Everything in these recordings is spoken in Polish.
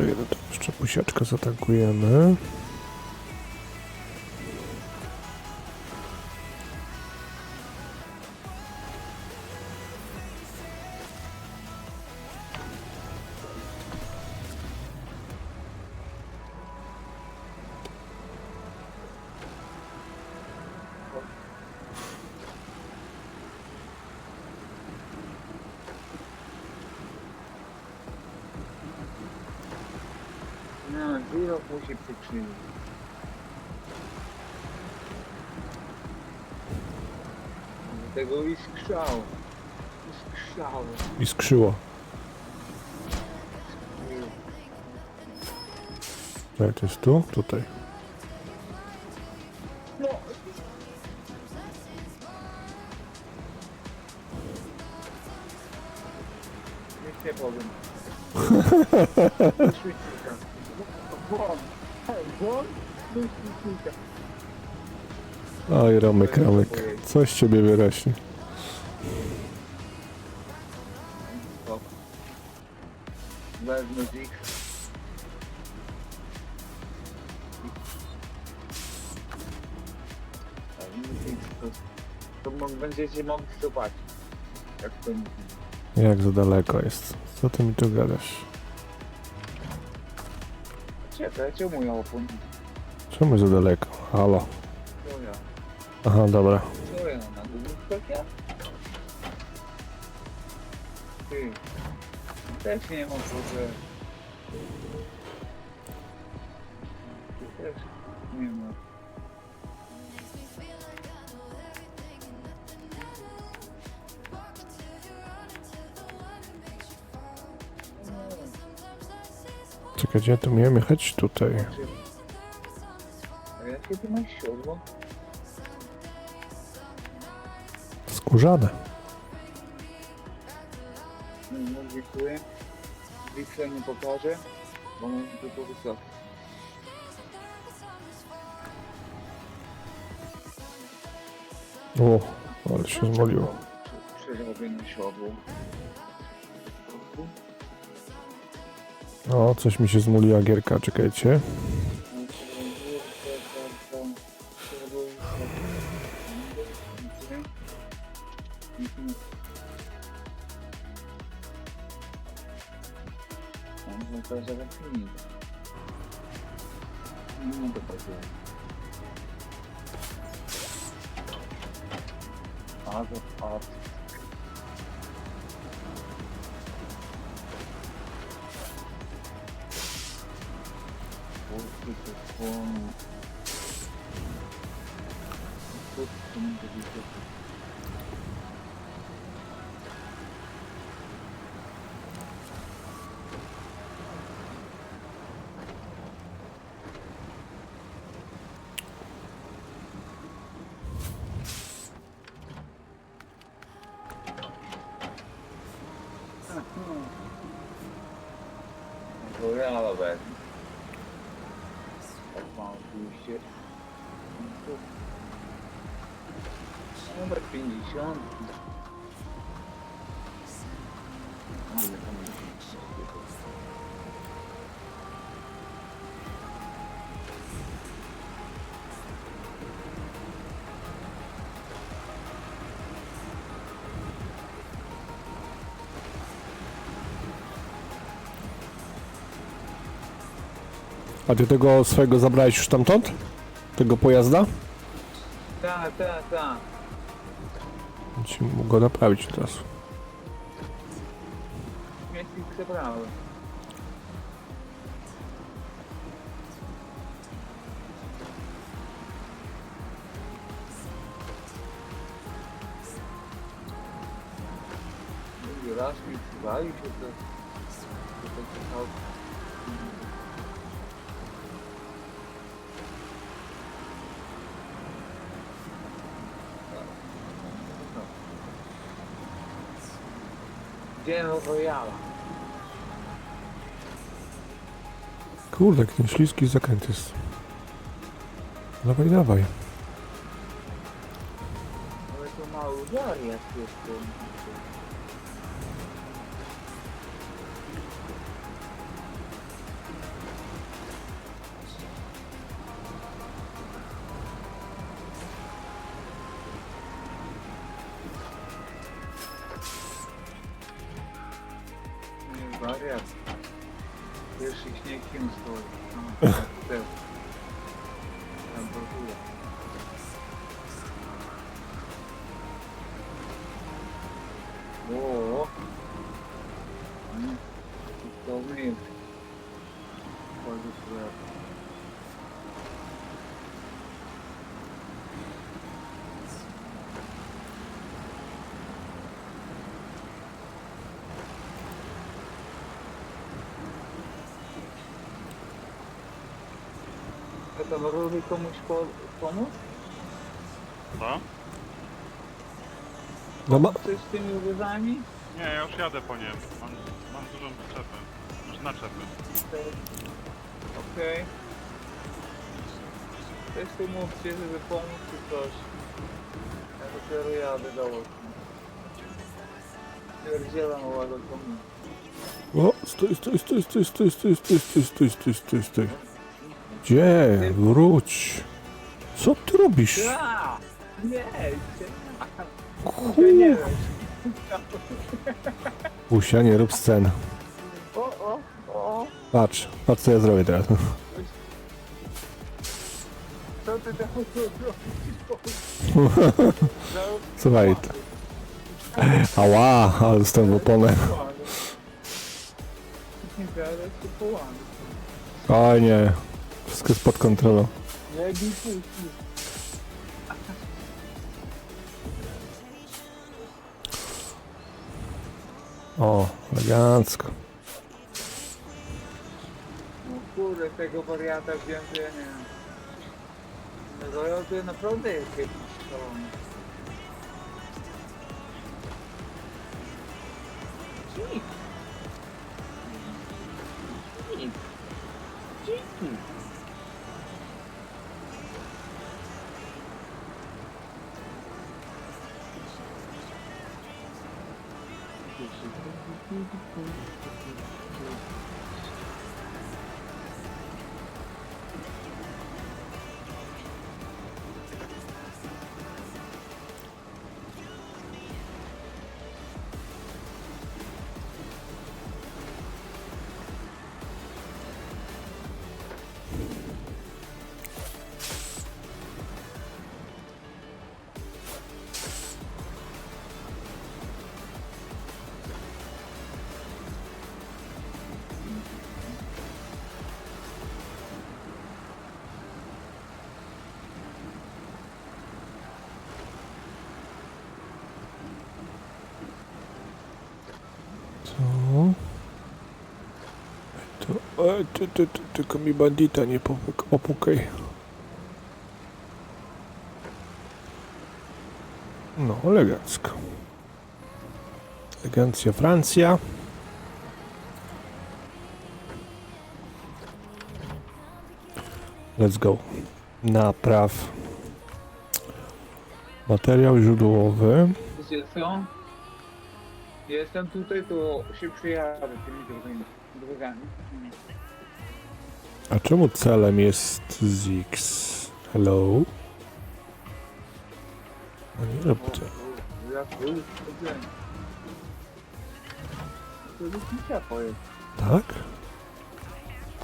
Czekaj, jeszcze pusiaczkę zaatakujemy. Tego iskrzał. Iskrzał. I skrzyło. Czekaj, to jest tu? Tutaj. No. Nic nie powiem. Oj, Romek, Romek. Coś ciebie. O. Wezmę z ich. A nic, To, to mo- będziecie mogli zobaczyć. Jak to mówi. Jak za daleko jest. Co ty mi tu gadasz? Czekaj, czemu ja opon? Czemu za daleko? Halo. Co ja? Aha, dobra. Co ja? Ja? Ty. Też nie mam że... Też nie ma. Czekaj, gdzie tu miałem jechać? Tutaj. A jakie ty masz siodło? Skórzane. No, dziękuję. Wiksa nie pokażę, bo mam tylko wysokie. O, ale się zmoliło. Przerobię na siodło. O, coś mi się zmuliła gierka, czekajcie. Co to może być? Royala A ty tego swojego zabrałeś już stamtąd? Tego pojazda? Tak, tak, tak. Ci mógł go naprawić teraz. Śmietnik zebrałem. Drugi raz mi wali się to... to takie całkiem- Gdzie Royala? Kurde, jaki ten śliski zakręt jest. Dawaj, dawaj. Ale to mały wariat jest to. Wiesz, ich nie kim stoi. To robi komuś po, pomóc? Co? No ma... Coś z tymi uwozami? Nie, ja już jadę po nie. Mam, mam dużą przyczepę. Już naczepy. Okej. Okej. Coś tu mówcie, żeby pomóc czy coś. Ja dopiero jadę do was. Pierdzielam uwagę komu. O, stój, stój, stój, stój, stój, stój, stój, stój, stój, stój, stój, stój. Gdzie? Wróć. Co ty robisz? Ja! Nie! Ku- Nie! Usia, nie rób scen. O, o, o! Patrz, patrz co ja zrobię teraz. Co ty tam robisz? Słuchaj. t- Ała, ale dostałem w oponę. Nie gadaj się. Oj nie, wszystko jest pod kontrolą. O, elegancko. No kurde, tego wariata wziąłem, że nie wiem. No to naprawdę jest jakiś szalony. E, ty, ty, ty, tylko mi bandita nie opukaj. No, elegancko. Elegancja Francja. Let's go. Napraw. Materiał źródłowy. Jestem tutaj, to się przyjadę tymi drogami. Drogami. A czemu celem jest Zix? Hello? No nie rób to. Ja. To jest ciepło jest. Tak?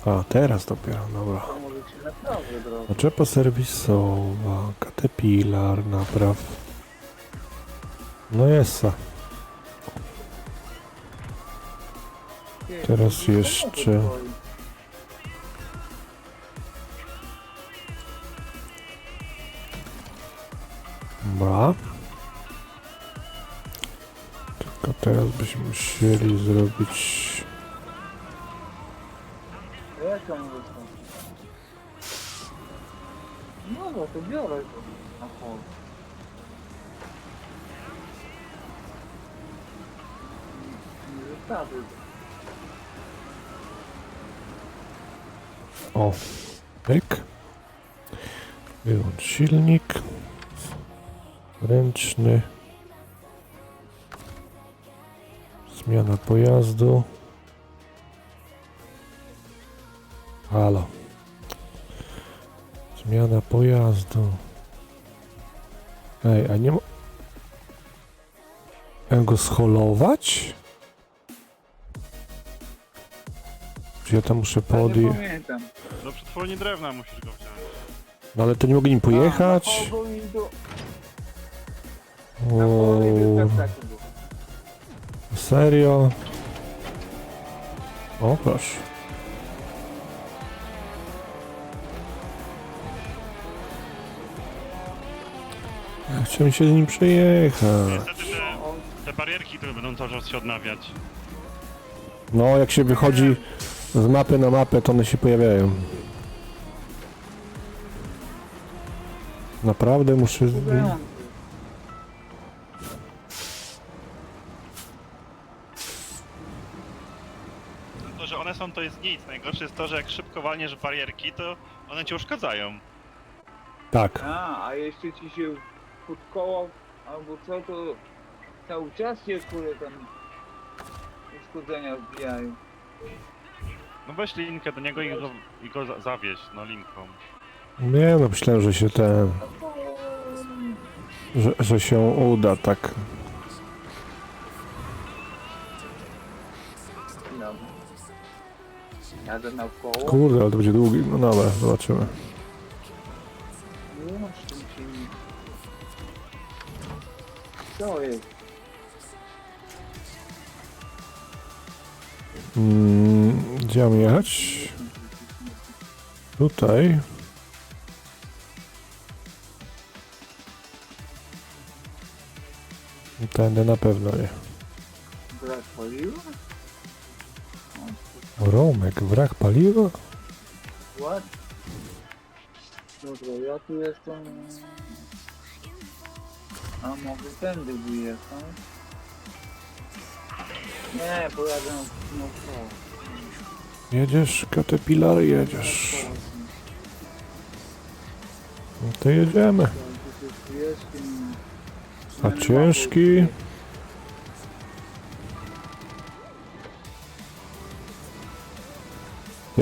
A, teraz dopiero, dobra. To może drogo. Naczepa serwisowa, Caterpillar, napraw. No jest. Teraz jeszcze- Dobra. Tylko teraz byśmy musieli zrobić... No, no to biorę to na pol. Nie. O, pyk. Wyłącz silnik. Ręczny. Zmiana pojazdu. Halo. Zmiana pojazdu. Ej, a nie mo... Mam go scholować? Ja tam muszę Ja nie podjechać? pamiętam. Do przetwórni drewna musisz go wziąć. No ale to nie mogę nim pojechać. Na i do... Na O, było. serio? O, proszę. Ja chciałem się z nim przejechać. Niestety te, te barierki, które będą cały czas się odnawiać. No, jak się wychodzi z mapy na mapę, to one się pojawiają. Naprawdę muszę... Kupujący. To, że one są, to jest nic. Najgorsze jest to, że jak szybko walniesz w barierki, to one cię uszkadzają. Tak. A, a jeszcze ci się pod koło albo co, to cały czas się kurde tam uszkodzenia wbijają. No weź linkę do niego i go, i go za- zawieź, no linką. Nie no, myślałem, że się ten... Że, że się uda, tak. Kurde, ale to będzie długi. No dobra, zobaczymy. Co jest? Mm, gdzie mam jechać? Tutaj. Tędy na pewno nie. Brak paliwa? Romek, brak paliwa? What? Dobra, ja tu jestem... A mogę tędy wyjechać? Nie, pojadę na koło. Jedziesz, Caterpillar, jedziesz. No to jedziemy. A ciężki?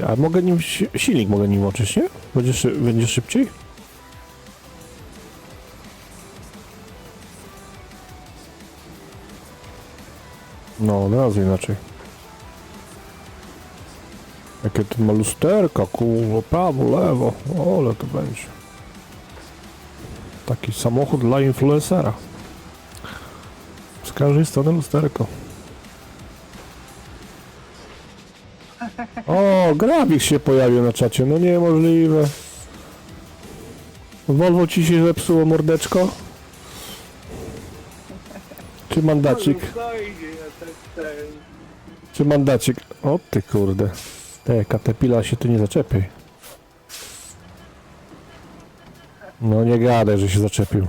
A mogę nim, si- silnik mogę nim łączyć, nie? Będzie, będzie szybciej? No, od razu inaczej. Jakie to ma lusterka, kurwa, prawo, lewo, o, ale to będzie. Taki samochód dla influencera. Z każdej strony lusterko. O, grafik się pojawił na czacie, no niemożliwe. Volvo ci się zepsuło mordeczko? Czy mandacik? Czy mandacik? O ty kurde. Te katepila się tu nie zaczepi. No nie gadaj, że się zaczepił.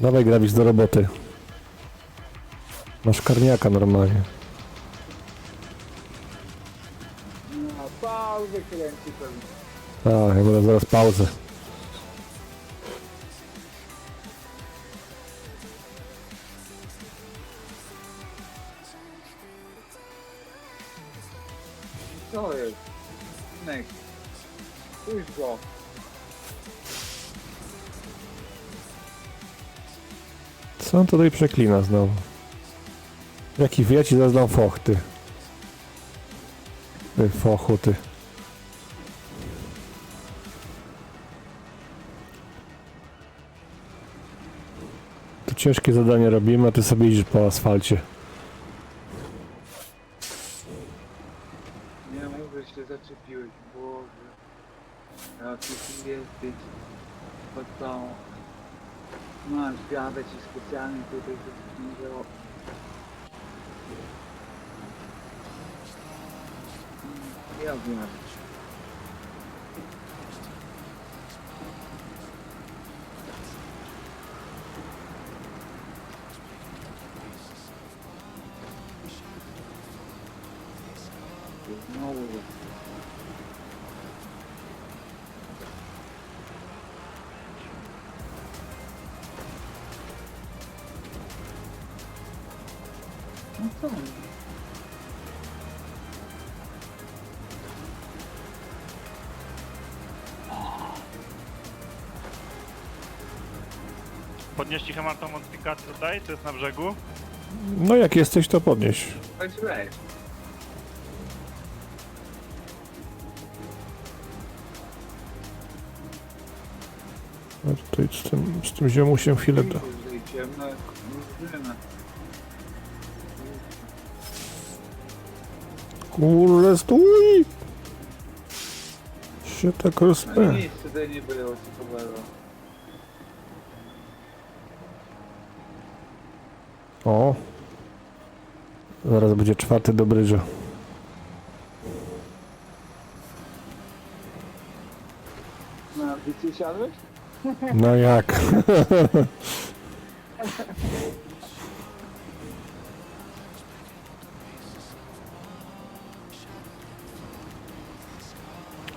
Dawaj grabis do roboty. Masz karniaka normalnie. No, pauzę kręci pewnie. Tak, ja będę zaraz pauzę. Co jest? Nek. Pójdź go. Co on tutaj przeklina znowu? Jaki wie, ci zaznam foch, ty. Ty fochu, ty. Tu ciężkie zadanie robimy, a ty sobie idziesz po asfalcie. Veste, pa to imaš gabe, če specialni tudi za knjigo. Ja, bi imaš. No co? Chyba tą modyfikację tutaj, co jest na brzegu? No jak jesteś, to podnieś. Chodź weź. No tutaj z tym, z tym ziomusiem chwilę da. Ciemno, Kurde, stój! Się tak No rozpę. nic tutaj nie było ciekawego. O! Zaraz będzie czwarty do brydża. Na bicie siadłeś? No jak?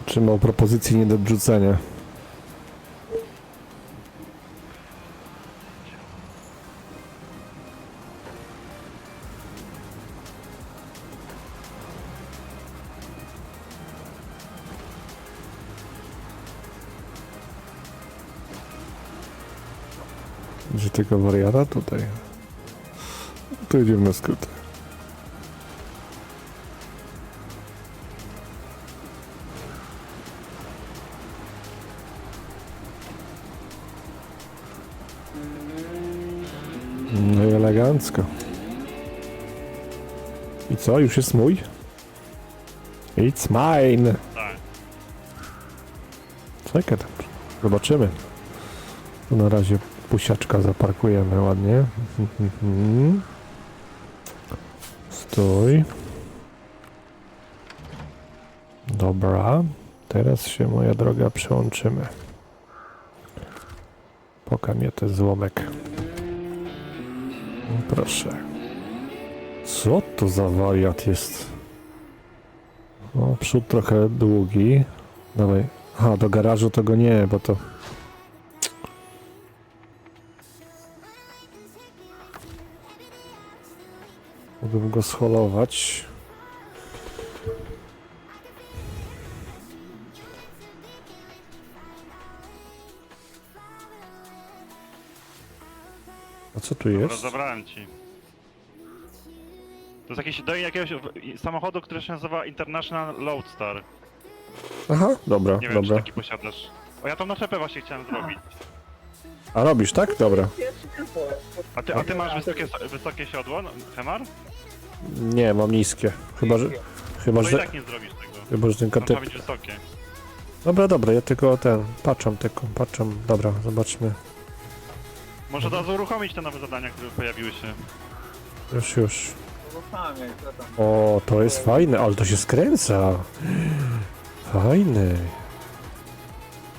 Trzymał propozycji nie do odrzucenia. Gdzie tego wariata? Tutaj. Tu idziemy na skróty. I co? Już jest mój? It's mine! Czekaj. Zobaczymy. Tu na razie pusiaczka zaparkujemy ładnie. Stój. Dobra. Teraz się, moja droga, przełączymy. Poka mnie ten złomek. Proszę. Co to za wariat jest? O, przód trochę długi. Dawaj. A, do garażu to go nie, bo to... Mógłbym go scholować. Co tu jest? Rozebrałem ci. To jest jakiś do jakiegoś w- samochodu, który się nazywa International Loadstar. Aha, dobra, Nie wiem, czy dobra. taki posiadasz. O, ja tą naczepę właśnie chciałem zrobić. A robisz, tak? Dobra. A ty, a ty masz wysokie, wysokie siodło, no, Hemar? Nie, mam niskie. Chyba, że... Chyba, No i że... tak nie zrobisz tego. Chyba, że tylko To wysokie. Dobra, dobra, ja tylko ten... Patrzam tylko, patrzam. Dobra, zobaczmy. Może od razu uruchomić te nowe zadania, które pojawiły się. Już, już. Ruchamy, co tam? O, to jest fajne, ale to się skręca. Fajny.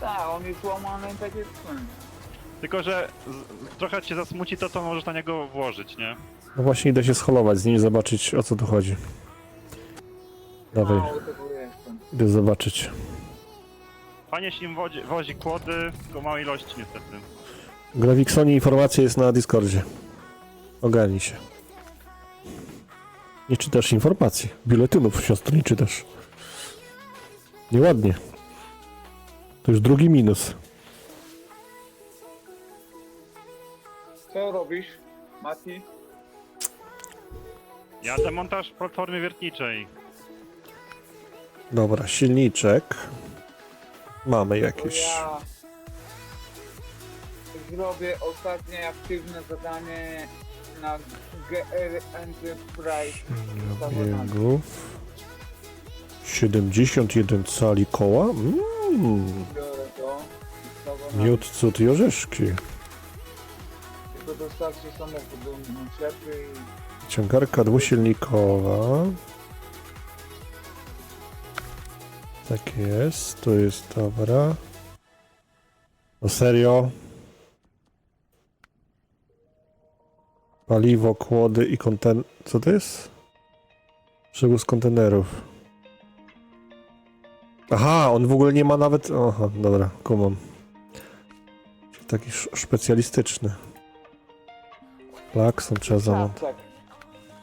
Tak, on jest łamany tak ten. Tylko, że z, trochę cię zasmuci to, co możesz na niego włożyć, nie? No właśnie idę się scholować z nim, zobaczyć o co tu chodzi. Dawaj, Mało tego jestem. idę zobaczyć. Fajnie się nim wozi, wozi kłody, tylko małej ilości niestety. Graviksonie informacja jest na Discordzie. Ogarnij się. Nie czytasz informacji. Biuletynów siostro nie czytasz. Nieładnie. To już drugi minus. Co robisz, Mati? Ja demontaż platformy wiertniczej. Dobra, silniczek. Mamy To jakieś. ja zrobię ostatnie aktywne zadanie na GR Enterprise. Biegów. 71 cali koła. Mmm. Biorę to. i to Miód, cud i orzeszki. Tylko dostarczy samochód do naczepy i Ciągarka dwusilnikowa. Tak jest, tu jest dobra. No serio? Paliwo, kłody i konten... Co to jest? Przewóz kontenerów. Aha, on w ogóle nie ma nawet... Aha, dobra, kumam. Taki specjalistyczny. Klakson trzeba zamontować. tak.